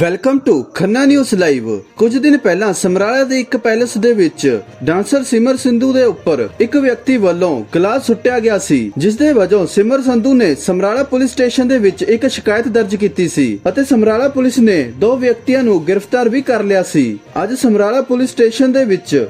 Welcome to Khanna news live ਕੁਝ ਦਿਨ ਪਹਿਲਾਂ ਸਮਰਾਲਾ ਦੇ ਇੱਕ ਪੈਲੇਸ ਦੇ ਵਿੱਚ ਡਾਂਸਰ ਸਿਮਰ ਸਿੰਧੂ ਦੇ ਉੱਪਰ ਇੱਕ ਵਿਅਕਤੀ ਵੱਲੋਂ ਗਲਾਸ ਸੁੱਟਿਆ ਗਿਆ ਸੀ ਜਿਸ ਦੇ ਵਜੋਂ ਸਿਮਰ ਸੰਧੂ ਨੇ ਸਮਰਾਲਾ ਪੁਲਿਸ ਸਟੇਸ਼ਨ ਦੇ ਵਿੱਚ ਇੱਕ ਸ਼ਿਕਾਇਤ ਦਰਜ ਕੀਤੀ ਸੀ ਅਤੇ ਸਮਰਾਲਾ ਪੁਲਿਸ ਨੇ ਦੋ ਵਿਅਕਤੀਆਂ ਨੂੰ ਗ੍ਰਿਫਤਾਰ ਵੀ ਕਰ ਲਿਆ ਸੀ। ਅੱਜ ਸਮਰਾਲਾ ਪੁਲਿਸ ਸਟੇਸ਼ਨ ਦੇ ਵਿੱਚ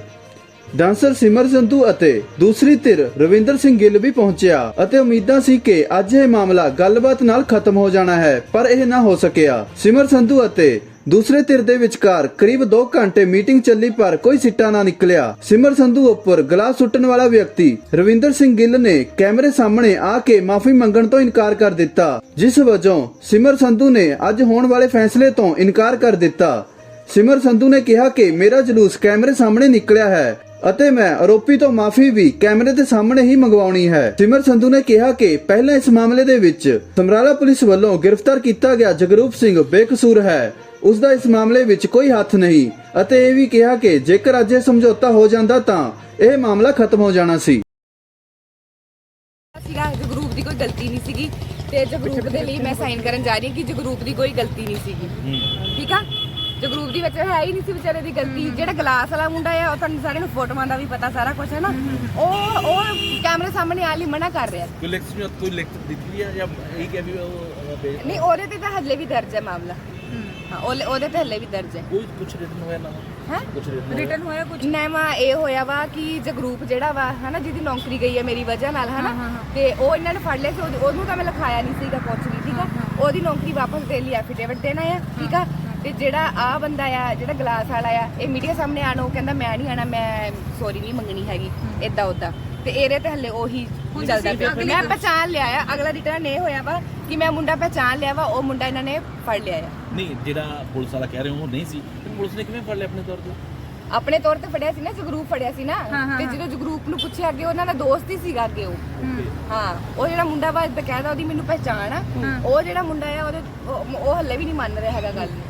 ਡਾਂਸਰ ਸਿਮਰ ਸੰਧੂ ਅਤੇ ਦੂਸਰੀ ਧਿਰ ਰਵਿੰਦਰ ਸਿੰਘ ਗਿੱਲ ਵੀ ਪਹੁੰਚਿਆ ਅਤੇ ਉਮੀਦਾਂ ਸੀ ਕਿ ਅੱਜ ਇਹ ਮਾਮਲਾ ਗੱਲਬਾਤ ਨਾਲ ਖਤਮ ਹੋ ਜਾਣਾ ਹੈ, ਪਰ ਇਹ ਨਾ ਹੋ ਸਕਿਆ। ਸਿਮਰ ਸੰਧੂ ਅਤੇ ਦੂਸਰੇ ਧਿਰ ਦੇ ਵਿਚਕਾਰ ਕਰੀਬ 2 ਘੰਟੇ ਮੀਟਿੰਗ ਚੱਲੀ, ਪਰ ਕੋਈ ਸਿੱਟਾ ਨਾ ਨਿਕਲਿਆ। ਸਿਮਰ ਸੰਧੂ ਉੱਪਰ ਗਲਾਸ ਸੁੱਟਣ ਵਾਲਾ ਵਿਅਕਤੀ ਰਵਿੰਦਰ ਸਿੰਘ ਗਿੱਲ ਨੇ ਕੈਮਰੇ ਸਾਹਮਣੇ ਆ ਕੇ ਮਾਫੀ ਮੰਗਣ ਤੋਂ ਇਨਕਾਰ ਕਰ ਦਿੱਤਾ, ਜਿਸ ਵਜੋਂ ਸਿਮਰ ਸੰਧੂ ਨੇ ਅੱਜ ਹੋਣ ਵਾਲੇ ਫੈਸਲੇ ਤੋਂ ਇਨਕਾਰ ਕਰ ਦਿੱਤਾ। ਸਿਮਰ ਸੰਧੂ ਨੇ ਕਿਹਾ ਕਿ ਮੇਰਾ ਜਲੂਸ ਕੈਮਰੇ ਸਾਹਮਣੇ ਨਿਕਲਿਆ ਹੈ ਅਤੇ ਮੈਂ ਆਰੋਪੀ ਤੋਂ ਮਾਫੀ ਵੀ ਕੈਮਰੇ ਦੇ ਸਾਹਮਣੇ ਹੀ ਮੰਗਵਾਉਣੀ ਹੈ। ਸਿਮਰ ਸੰਧੂ ਨੇ ਕਿਹਾ ਕਿ ਪਹਿਲਾਂ ਇਸ ਮਾਮਲੇ ਦੇ ਵਿੱਚ ਸਮਰਾਲਾ ਪੁਲਿਸ ਵੱਲੋਂ ਗ੍ਰਿਫਤਾਰ ਕੀਤਾ ਗਿਆ ਜਗਰੂਪ ਸਿੰਘ ਬੇਕਸੂਰ ਹੈ। ਉਸ ਦਾ ਇਸ ਮਾਮਲੇ ਵਿੱਚ ਕੋਈ ਹੱਥ ਨਹੀਂ ਅਤੇ ਇਹ ਵੀ ਕਿਹਾ ਕਿ ਜੇਕਰ ਅੱਜ ਇਹ ਸਮਝੌਤਾ ਹੋ ਜਾਂਦਾ ਤਾਂ ਇਹ ਮਾਮਲਾ ਖਤਮ ਹੋ ਜਾਣਾ ਸੀ। ਸੀਗਾ ਜਗਰੂਪ ਦੀ ਕੋਈ ਗਲਤੀ ਨਹੀਂ ਸੀਗੀ ਤੇ ਜਗਰੂਪ ਦੇ ਲਈ ਮੈਂ ਸਾਈਨ ਕਰਨ ਜਾ ਰਹੀ ਹਾਂ ਕਿ ਜਗਰੂਪ ਦੀ ਕੋਈ ਗਲਤੀ ਨਹੀਂ ਸੀਗੀ। ਠੀਕ ਆ? ਜਗਰੂਪ ਦੀ ਵਿੱਚ ਹੈ ਹੀ ਨਹੀਂ ਸੀ ਵਿਚਾਰੇ ਦੀ ਗਲਤੀ। ਜਿਹੜਾ ਗਲਾਸ ਵਾਲਾ ਮੁੰਡਾ ਆ ਉਹ ਤੁਹਾਨੂੰ ਸਾਰਿਆਂ ਨੂੰ ਫੋਟੋਆਂ ਦਾ ਵੀ ਪਤਾ ਸਾਰਾ ਕੁਝ ਹੈ ਨਾ। ਉਹ ਉਹ ਕੈਮਰੇ ਸਾਹਮਣੇ ਆ ਲਈ ਮਨਾ ਕਰ ਰਿਹਾ। ਕੋਈ ਲਿਖਤ ਵਿੱਚ ਕੋਈ ਲਿਖਤ ਦਿੱਤੀ ਹੈ ਜਾਂ ਇਹ ਕਿ ਵੀ ਉਹ ਨਹੀਂ ਉਹਦੇ ਤੇ ਤਾਂ ਹੱਲੇ ਵੀ ਦਰਜ ਹੈ ਮਾਮਲਾ। ਹਾਂ। ਉਹਦੇ ਤੇ ਹੱਲੇ ਵੀ ਦਰਜ ਹੈ। ਕੋਈ ਕੁਝ ਰਿਟਨ ਹੋਇਆ ਨਾ? ਹੈ? ਕੁਝ ਰਿਟਨ ਰਿਟਰਨ ਹੋਇਆ ਕੁਝ ਨੈਵਾ ਇਹ ਹੋਇਆ ਵਾ ਕਿ ਜਗਰੂਪ ਜਿਹੜਾ ਵਾ ਹਨਾ ਜਿਹਦੀ ਨੌਕਰੀ ਗਈ ਹੈ ਮੇਰੀ ਵਜ੍ਹਾ ਨਾਲ ਹਨਾ ਤੇ ਉਹ ਇਹਨਾਂ ਨੇ ਫੜ ਲਿਆ ਸੀ ਉਹਨੂੰ ਤਾਂ ਮੈਂ ਲਿਖਾਇਆ ਨਹੀਂ ਸੀਗਾ ਕੁਝ ਵੀ ਠੀਕ ਆ? ਉਹਦੀ ਨੌਕਰੀ ਵਾਪਸ ਦੇ ਲਈ ਐਫੀਡੇਵਿਟ ਦੇਣਾ ਆ ਠੀਕ ਆ? ਤੇ ਜਿਹੜਾ ਆ ਬੰਦਾ ਆ ਜਿਹੜਾ ਗਲਾਸ ਵਾਲਾ ਆ ਇਹ ਮੀਡੀਆ ਸਾਹਮਣੇ ਆਣ ਉਹ ਕਹਿੰਦਾ ਮੈਂ ਨਹੀਂ ਆਣਾ ਮੈਂ ਸੌਰੀ ਨਹੀਂ ਮੰਗਣੀ ਹੈਗੀ ਇਦਾਂ ਉਦਾਂ ਤੇ ਇਹਦੇ ਤੇ ਹੱਲੇ ਉਹੀ ਚੱਲਦਾ ਪਿਆ। ਮੈਂ ਪਛਾਣ ਲਿਆ ਆ ਅਗਲਾ ਰਿਟਰਨ ਇਹ ਹੋਇਆ ਵਾ ਕਿ ਮੈਂ ਮੁੰਡਾ ਪਛਾਣ ਲਿਆ ਵਾ ਉਹ ਮੁੰਡਾ ਇਹਨਾਂ ਨੇ ਫੜ ਲਿਆ ਆ। ਨਹੀਂ ਜਿਹੜਾ ਪੁਲਿਸ ਵਾਲਾ ਕਹਿ ਰਹੇ ਹੋ ਉਹ ਨਹੀਂ ਸੀ। ਤੇ ਪੁਲਿਸ ਨੇ ਕਿਵੇਂ ਫੜ ਲਿਆ ਆਪਣੇ ਤੌਰ ਤੇ? ਆਪਣੇ ਤੌਰ ਤੇ ਫੜਿਆ ਸੀ ਨਾ ਜਗਰੂਪ ਫੜਿਆ ਸੀ ਨਾ। ਤੇ ਜਦੋਂ ਜਗਰੂਪ ਨੂੰ ਪੁੱਛਿਆ ਅੱਗੇ ਉਹਨਾਂ ਦਾ ਦੋਸਤ ਹੀ ਸੀਗਾ ਅੱਗੇ ਉਹ। ਹਾਂ। ਉਹ ਜਿਹੜਾ ਮੁੰਡਾ ਵਾ ਬਕਾਇਦਾ ਉਹਦੀ ਮੈਨੂੰ ਪਹਿਚਾਣ ਆ। ਉਹ ਜਿਹੜਾ ਮੁੰਡਾ ਆ ਉਹਦੇ ਉਹ ਉਹ ਹੱਲੇ ਵੀ ਨਹੀਂ ਮੰਨ ਰਿਹਾ ਹੈਗਾ ਗੱਲ ਨੂੰ।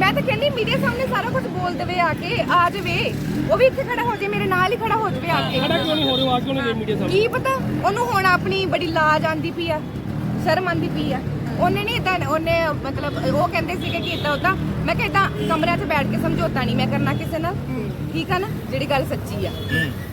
ਮੈਂ ਤਾਂ ਕਹਿੰਦੀ ਮੀਡੀਆ ਸਾਹਮਣੇ ਸਾਰਾ ਕੁਝ ਬੋਲ ਦੇਵੇ ਆ ਕੇ ਆ ਜਾਵੇ। ਉਹ ਵੀ ਇੱਥੇ ਖੜਾ ਹੋ ਜਾਵੇ ਮੇਰੇ ਨਾਲ ਹੀ ਖੜਾ ਹੋ ਜਾਵੇ ਆ ਕੇ। ਖੜਾ ਕਿਉਂ ਨਹੀਂ ਹੋ ਰਿਹਾ ਆ ਕਿਉਂ ਨਹੀਂ ਮੀਡੀਆ ਸਾਹਮਣੇ? ਕੀ ਪਤਾ? ਉਹਨੂੰ ਹੁਣ ਆਪਣੀ ਬੜੀ ਲਾਜ ਆਂਦੀ ਪਈ ਆ ਸ਼ਰਮ ਆਂਦੀ ਪਈ ਆ। ਉਹਨੇ ਨਹੀਂ ਇਦਾਂ ਉਹਨੇ ਮਤਲਬ ਉਹ ਕਹਿੰਦੇ ਸੀਗੇ ਕਿ ਇਦਾਂ ਉਦਾਂ ਮੈਂ ਕਿਹਾ ਇਦਾਂ ਕਮਰਿਆਂ 'ਚ ਬੈਠ ਕੇ ਸਮਝੌਤਾ ਨਹੀਂ ਮੈਂ ਕਰਨਾ ਕਿਸੇ ਨਾਲ। ਠੀਕ ਆ ਨਾ? ਜਿਹੜੀ ਗੱਲ ਸੱਚੀ ਆ।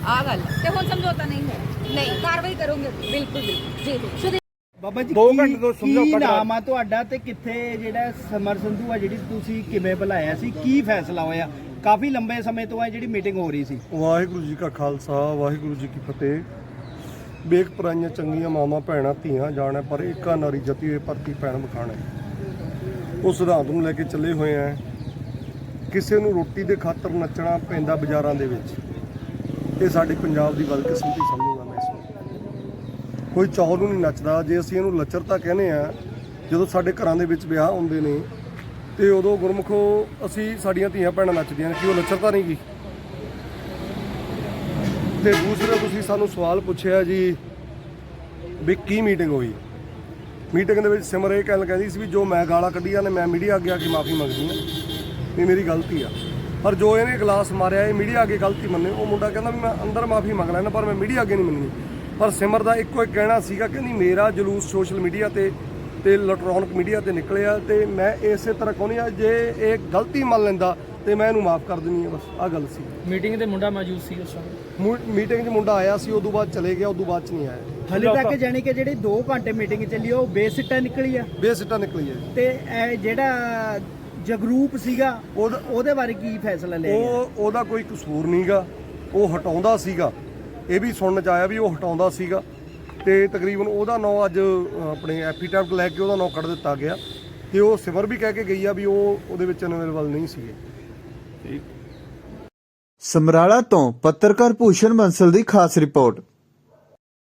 ਆ ਗੱਲ ਤੇ ਹੁਣ ਸਮਝੌਤਾ ਨਹੀਂ ਹੈ ਨਹੀਂ। ਕਾਰਵਾਈ ਕਰੋਗੇ? ਬਿਲਕੁਲ ਬਿਲਕੁਲ। ਜੀ। ਬਾਬਾ ਜੀ ਦੋ ਕੀ- ਘੰਟੇ ਤੋਂ ਕੀ ਨਾਮ ਆ ਤੁਹਾਡਾ ਤੇ ਕਿੱਥੇ ਜਿਹੜਾ ਸਮਰ ਸੰਧੂ ਆ ਜਿਹੜੀ ਤੁਸੀਂ ਕਿਵੇਂ ਬੁਲਾਇਆ ਸੀ ਕੀ ਫੈਸਲਾ ਹੋਇਆ? ਕਾਫੀ ਲੰਬੇ ਸਮੇਂ ਤੋਂ ਆ ਜਿਹੜੀ ਮੀਟਿੰਗ ਹੋ ਰਹੀ ਸੀ। ਵਾਹਿਗੁਰੂ ਜੀ ਕਾ ਖਾਲਸਾ ਵਾਹਿਗੁਰੂ ਜੀ ਕੀ ਫਤਿਹ। ਬੇਕ ਪਰਾਈਆਂ ਚੰਗੀਆਂ ਮਾਵਾਂ ਭੈਣਾਂ ਧੀਆਂ ਜਾਣਾ ਪਰ ਏਕਾ ਨਾਰੀ ਜਤੀ ਹੋਏ ਪਰਤੀ ਭੈਣ ਬਖਾਣਾ ਉਸ ਸਿਧਾਂਤ ਨੂੰ ਲੈ ਕੇ ਚੱਲੇ ਹੋਏ ਆ। ਕਿਸੇ ਨੂੰ ਰੋਟੀ ਦੇ ਖਾਤਰ ਨੱਚਣਾ ਪੈਂਦਾ ਬਾਜ਼ਾਰਾਂ ਦੇ ਵਿੱਚ। ਇਹ ਸਾਡੀ ਪੰਜਾਬ ਦੀ ਬਦਕਿਸਮਤੀ ਮੈਂ ਇਸ ਨੂੰ ਕੋਈ ਚੌਲ ਨੂੰ ਨਹੀਂ ਨੱਚਦਾ। ਜੇ ਅਸੀਂ ਇਹਨੂੰ ਲੱਚਰਤਾ ਕਹਿੰਦੇ ਆ ਜਦੋਂ ਸਾਡੇ ਘਰਾਂ ਦੇ ਵਿੱਚ ਵਿਆਹ ਹੁੰਦੇ ਨੇ, ਤੇ ਉਦੋਂ ਗੁਰਮੁਖੋ ਅਸੀਂ ਸਾਡੀਆਂ ਧੀਆਂ ਭੈਣਾਂ ਨੱਚਦੀਆਂ ਨੇ, ਕਿ ਉਹ ਲੱਚਰਤਾ ਨਹੀਂ ਗੀ ਤੇ ਦੂਸਰਾ ਤੁਸੀਂ ਸਾਨੂੰ ਸਵਾਲ ਪੁੱਛਿਆ ਜੀ ਵੀ ਕੀ ਮੀਟਿੰਗ ਹੋਈ? ਮੀਟਿੰਗ ਦੇ ਵਿੱਚ ਸਿਮਰ ਇਹ ਗੱਲ ਕਹਿੰਦੀ ਸੀ ਵੀ ਜੋ ਮੈਂ ਗਾਲਾਂ ਕੱਢੀਆਂ ਨੇ, ਮੈਂ ਮੀਡੀਆ ਅੱਗੇ ਆ ਕੇ ਮਾਫੀ ਮੰਗਦੀ ਹਾਂ, ਵੀ ਮੇਰੀ ਗਲਤੀ ਆ। ਪਰ ਜੋ ਇਹਨੇ ਗਲਾਸ ਮਾਰਿਆ, ਇਹ ਮੀਡੀਆ ਅੱਗੇ ਗਲਤੀ ਮੰਨੇ। ਉਹ ਮੁੰਡਾ ਕਹਿੰਦਾ ਵੀ ਮੈਂ ਅੰਦਰ ਮਾਫੀ ਮੰਗ ਲੈਣਾ ਪਰ ਮੈਂ ਮੀਡੀਆ ਅੱਗੇ ਨਹੀਂ ਮੰਨਣੀ। ਪਰ ਸਿਮਰ ਦਾ ਇੱਕੋ ਇੱਕ ਕਹਿਣਾ ਸੀਗਾ ਕਹਿੰਦੀ ਮੇਰਾ ਜਲੂਸ ਸੋਸ਼ਲ ਮੀਡੀਆ ਤੇ ਤੇ ਇਲੈਕਟ੍ਰੋਨਿਕ ਮੀਡੀਆ ਤੇ ਨਿਕਲਿਆ ਤੇ ਮੈਂ ਇਸੇ ਤਰ੍ਹਾਂ ਕਹਿੰਦੀ ਆ ਜੇ ਇਹ ਗਲਤੀ ਮੰਨ ਲੈਂਦਾ ਤੇ ਮੈਂ ਇਹਨੂੰ ਮਾਫ ਕਰ ਦਿੰਨੀ ਆ ਬਸ ਆ ਗੱਲ ਸੀ। ਮੀਟਿੰਗ ਤੇ ਮੁੰਡਾ ਮੌਜੂਦ ਸੀ ਉਸ ਸਮੇਂ? ਮੀਟਿੰਗ 'ਚ ਮੁੰਡਾ ਆਇਆ ਸੀ ਉਦੋਂ ਬਾਅਦ ਚਲੇ ਗਿਆ ਉਦੋਂ ਬਾਅਦ 'ਚ ਨਹੀਂ ਆਇਆ। ਹਲੇ ਤੱਕ ਜਾਣੀ ਕਿ ਜਿਹੜੀ 2 ਘੰਟੇ ਮੀਟਿੰਗ ਚੱਲੀ ਉਹ ਬੇਸਿੱਟਾ ਨਿਕਲੀ ਆ। ਬੇਸਿੱਟਾ ਨਿਕਲੀ ਹੈ ਜੀ। ਤੇ ਇਹ ਜਿਹੜਾ ਜਗਰੂਪ ਸੀਗਾ ਉਹਦਾ- ਉਹਦੇ ਬਾਰੇ ਕੀ ਫੈਸਲਾ ਲਿਆ ਉਹ ਉਹਦਾ ਕੋਈ ਕਸੂਰ ਨਹੀਂਗਾ ਉਹ ਹਟਾਉਂਦਾ ਸੀਗਾ। ਇਹ ਵੀ ਸੁਣਨ ਚ ਆਇਆ ਵੀ ਉਹ ਹਟਾਉਂਦਾ ਸੀਗਾ ਤੇ ਤਕਰੀਬਨ ਉਹਦਾ ਨਾਂ ਅੱਜ ਆਪਣੇ ਐਫੀਟੈਪਟ ਲੈ ਕੇ ਉਹਦਾ ਨਾਂ ਕੱਢ ਦਿੱਤਾ ਗਿਆ ਤੇ ਉਹ ਸਿਮਰ ਵੀ ਕਹਿ ਕੇ ਗਈ ਆ ਵੀ ਉਹ ਉਹਦੇ ਵਿੱਚ ਅਨਵੇਲੇਬਲ ਨਹੀਂ ਸੀਗੇ। ਸਮਰਾਲਾ ਤੋਂ ਪੱਤਰਕਾਰ ਭੂਸ਼ਣ ਬੰਸਲ ਦੀ ਖਾਸ ਰਿਪੋਰਟ।